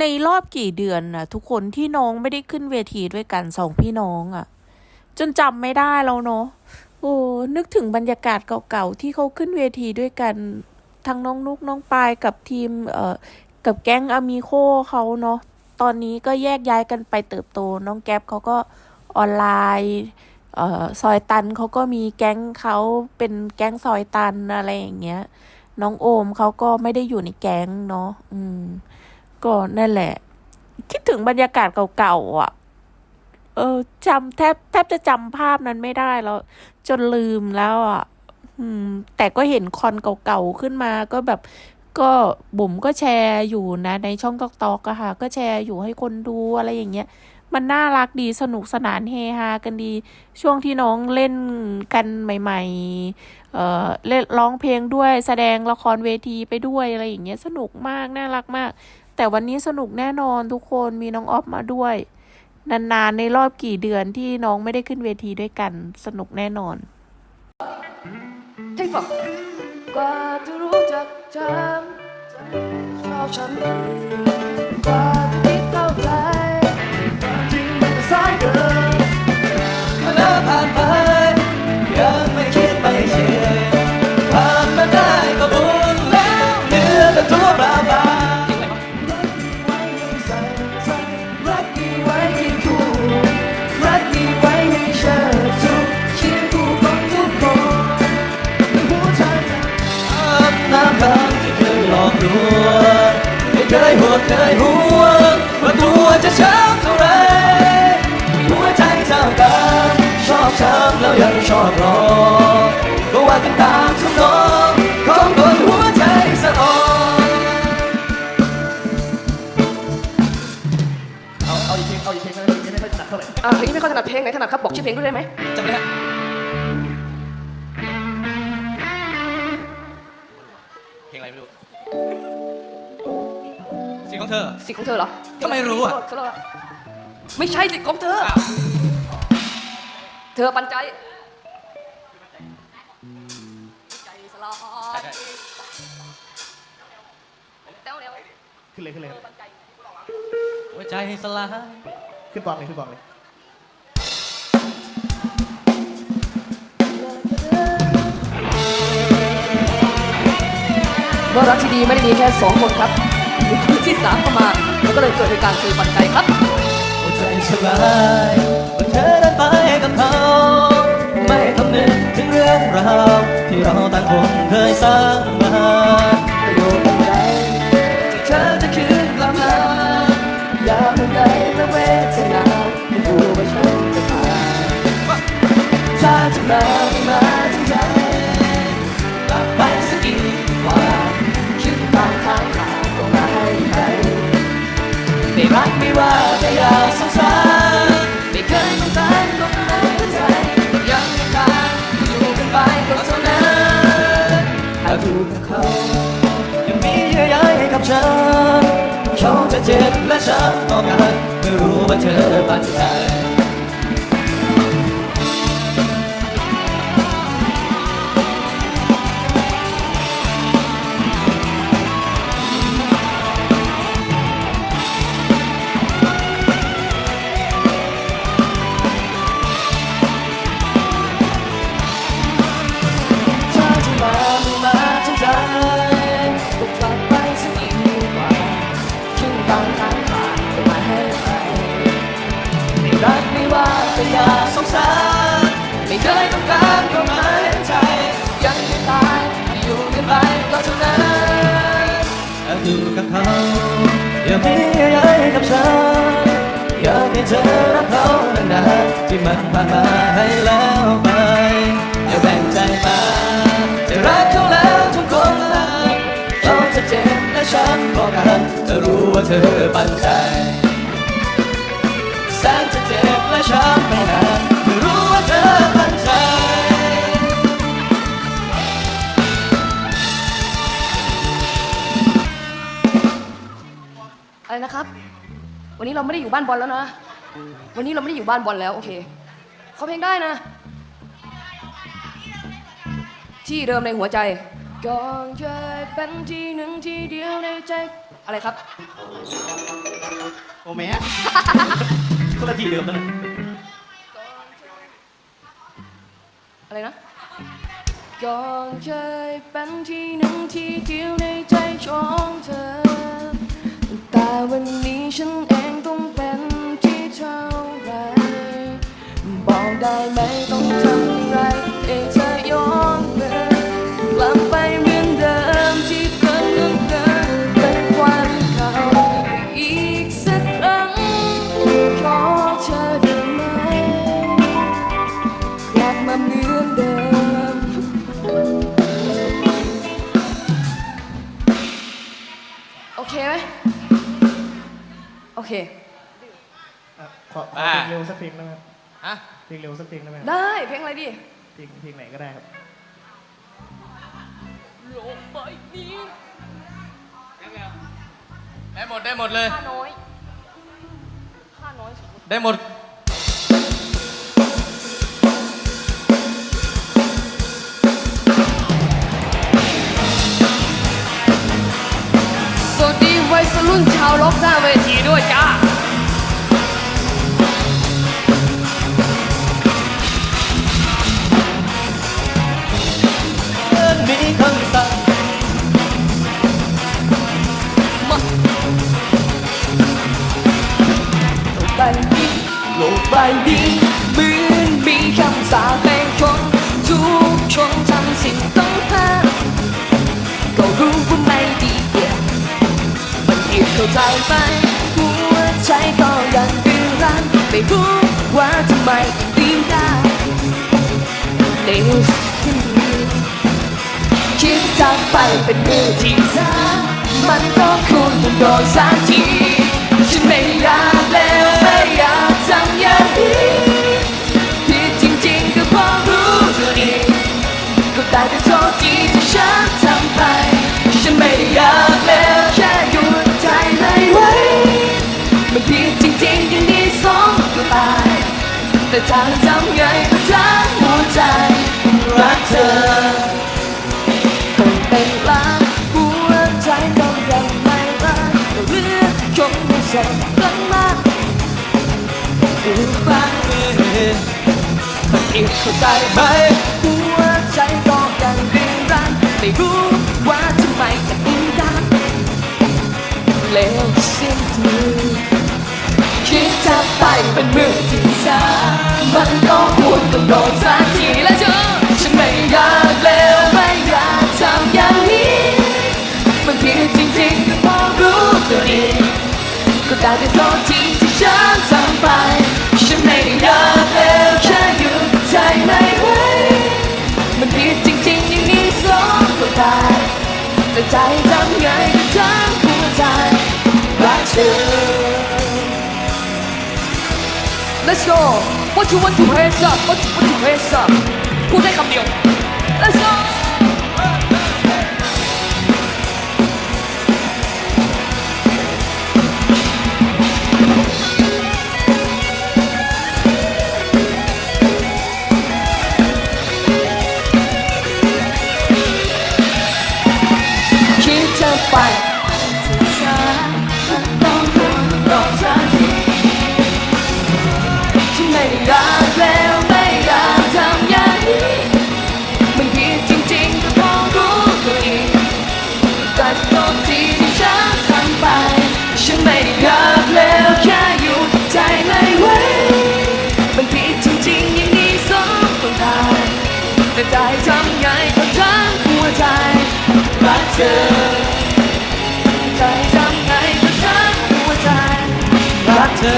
ในรอบกี่เดือนน่ะ ทุกคนที่น้องไม่ได้ขึ้นเวทีด้วยกันสองพี่น้องอะ่ะ จนจำไม่ได้แล้วเนาะโอ้นึกถึงบรรยากาศเก่าๆที่เขาขึ้นเวทีด้วยกันทั้งน้องนุกน้องปายกับทีมเอ่อกับแก๊งอามิโคเขาเนาะตอนนี้ก็แยกย้ายกันไปเติบโต น้องแก๊ปเขาก็ออนไลน์เอ่อซอยตันเขาก็มีแก๊งเขาเป็นแก๊งซอยตันอะไรอย่างเงี้ย น้องโอมเขาก็ไม่ได้อยู่ในแก๊งเนาะอืม ก็นั่นแหละ คิดถึงบรรยากาศเก่าๆอะ เออจำแทบแทบจะจำภาพนั้นไม่ได้แล้ว จนลืมแล้วอะแต่ก็เห็นคอนเก่าๆขึ้นมาก็แบบก็บุ๋มก็แชร์อยู่นะ ในช่องตอกตอกอะค่ะ ก็แชร์อยู่ให้คนดูอะไรอย่างเงี้ย มันน่ารักดีสนุกสนานเฮฮากันดี ช่วงที่น้องเล่นกันใหม่ๆ เอ่อเล่นร้องเพลงด้วยแสดงละครเวทีไปด้วยอะไรอย่างเงี้ย สนุกมาก น่ารักมาก แต่วันนี้สนุกแน่นอนทุกคนมีน้องออฟมาด้วย นานๆ ในรอบกี่เดือนที่น้องไม่ได้ขึ้นเวทีด้วยกันสนุกแน่นอนให้ฟังกว่าจะรู้จักจำชอบฉันดีกว่าจะคิดเข้าใจจริงมันก็สายเกินเวลาผ่านไป ยหลอกลวงไม่เคยห่วงเคยห่วงว่าตัวจะช้ำเท่าไรหัวใจเท่ากันชอบช้ำแล้วยังชอบรอก็ว่ากันตามทำนองของคนหัวใจสะอ่อนเอาเอาอีกเพลงเอาอีกเพลงนะเพลงไม่ค่อยถนัดเท่าไหร่อะเพลงนี้ไม่ค่อยถนัดเพลงไหนถนัดครับบอกชื่อเพลงด้วยได้ไหมจำได้ฮะ องเธอสิทธิ์ของเธอเหรอทำไมรู้อะขโทษไม่ใช่สิทธิ์ของเธอ เธอปันใจใจสลายแต้วเร็วขึ้นเลยขึ้นเลยครับปันใจหัวใจสลายขึ้นบอลเลยขึ้นบอลเลยเมื่อรักที่ดีไม่ได้มีแค่สองคนครับมี คนที่สามเข้ามาแล้วก็เลยเกิดเหตุการณ์คือปันใจครับหัวใจสลายเมื่อเธอได้ไปกับเขา ไม่คำนึงถึงเรื่องราวที่เราต่างคนเคยสร้างมา เธอปันใจ เขาอย่ามีอใยให้กับฉันอยากให้เธอรักเขานานๆที่มันผ่านมาให้แล้วไปอย่าแบ่งใจมาจะรักเขาแล้วทุกคนละเราจะเจ็บและช้ำพอกันจะรู้ว่าเธอปันใจ อะไรนะครับ วันนี้เราไม่ได้อยู่บ้านบอลแล้วนะ วันนี้เราไม่ได้อยู่บ้านบอลแล้ว โอเคเขาเพลงได้นะ ที่เดิมในหัวใจก่อนเคยเป็นที่หนึ่งที่เดียวในใจ อะไรครับ โอแม่คนละทีเดิมนั่นอะไรนะก่อนเคยเป็นที่หนึ่งที่เดียวในใจของเธอแต่ วันนี้ฉันเองต้องเป็นที่เท่าไร บอกได้ไหมต้องทำอย่างไรเอง โอเค อะขอขอเพลงเร็วสักเพลงได้ไหมครับฮะเพลงเร็วสักเพลงได้ไหมครับได้เพลงอะไรดิเพลงเพลงไหนก็ได้ครับโลกใบนี้ได้หมดได้หมดเลยค่าน้อยค่าน้อยสุดได้หมด โลกใบนี้เหมือนมีคำสาปแห่งคนทุกชนทำสิ่งต้องห้ามก็รู้ว่าไม่ดีมันเพียงเข้าใจไหมหัวใจก็ยังดื้อรั้นไม่รู้ว่าทำไมดีได้ในสิ้นเดือคิดจะไปเป็นมือที่สามมันก็ควรต้องโดนสักที คงม่ใช่กันมากหรือเปล่ามันผิดเข้าใจไหมหัวใจก็ยังเรียนรันไม่รู้ว่าทำไมจะอินดังเลวสิ้นดีคิดจะไปเป็นมือที่สามมันก็ควรต้องโดนสัก แต่ใจทำไงก็ทั้งหัวใจรักเธอ Let's go What you want to hands up What you want to hands up พูดได้คำเดียว Let's go เธอใจทำไงก็ทั้งหัวใจรักเธอ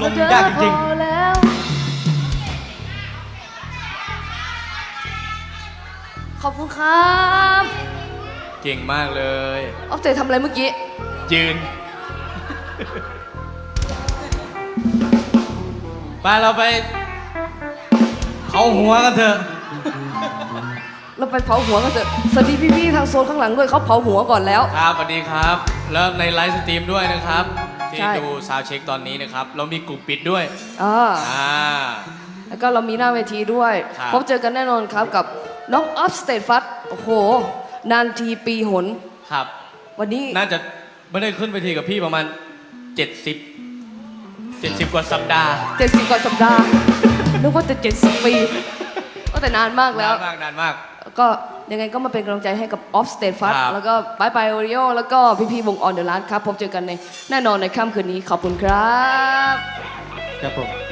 ลงยากจริงขอบคุณครับ ก่งมากเลย ออฟเตทำอะไรเมื่อกี้ ยืน ไปเราไป เขาหัวกันเถอะ เราไปเผาหัวกันเถอะสวัสดีพี่ๆทางโซนข้างหลังด้วยเขาเผาหัวก่อนแล้ว ครับสวัสดีครับ แล้วในไลฟ์สตรีมด้วยนะครับ ที่ใช่ ดูซาวเช็คตอนนี้นะครับ เรามีกลุ่มปิดด้วย อ่าอ่า แล้วก็เรามีหน้าเวทีด้วย ครับ พบเจอกันแน่นอนครับกับน้องออฟสเตทฟัตโอ้โห นานทีปีหน ครับ วันนี้น่าจะไม่ได้ขึ้นไปทีกับพี่ประมาณ 70 70 กว่าสัปดาห์70กว่าสัปดาห์ นึกว่าจะ70ปี ก็แต่นานมากแล้วนานมากนานมาก ก็ยังไงก็มาเป็นกำลังใจให้กับ Off State Fast ครับ แล้วก็บายบายโอริโอแล้วก็พี่ๆวงออนเดอะ n านครับ พบเจอกันในแน่นอนในค่ำคืนนี้ขอบคุณครับ ครับผม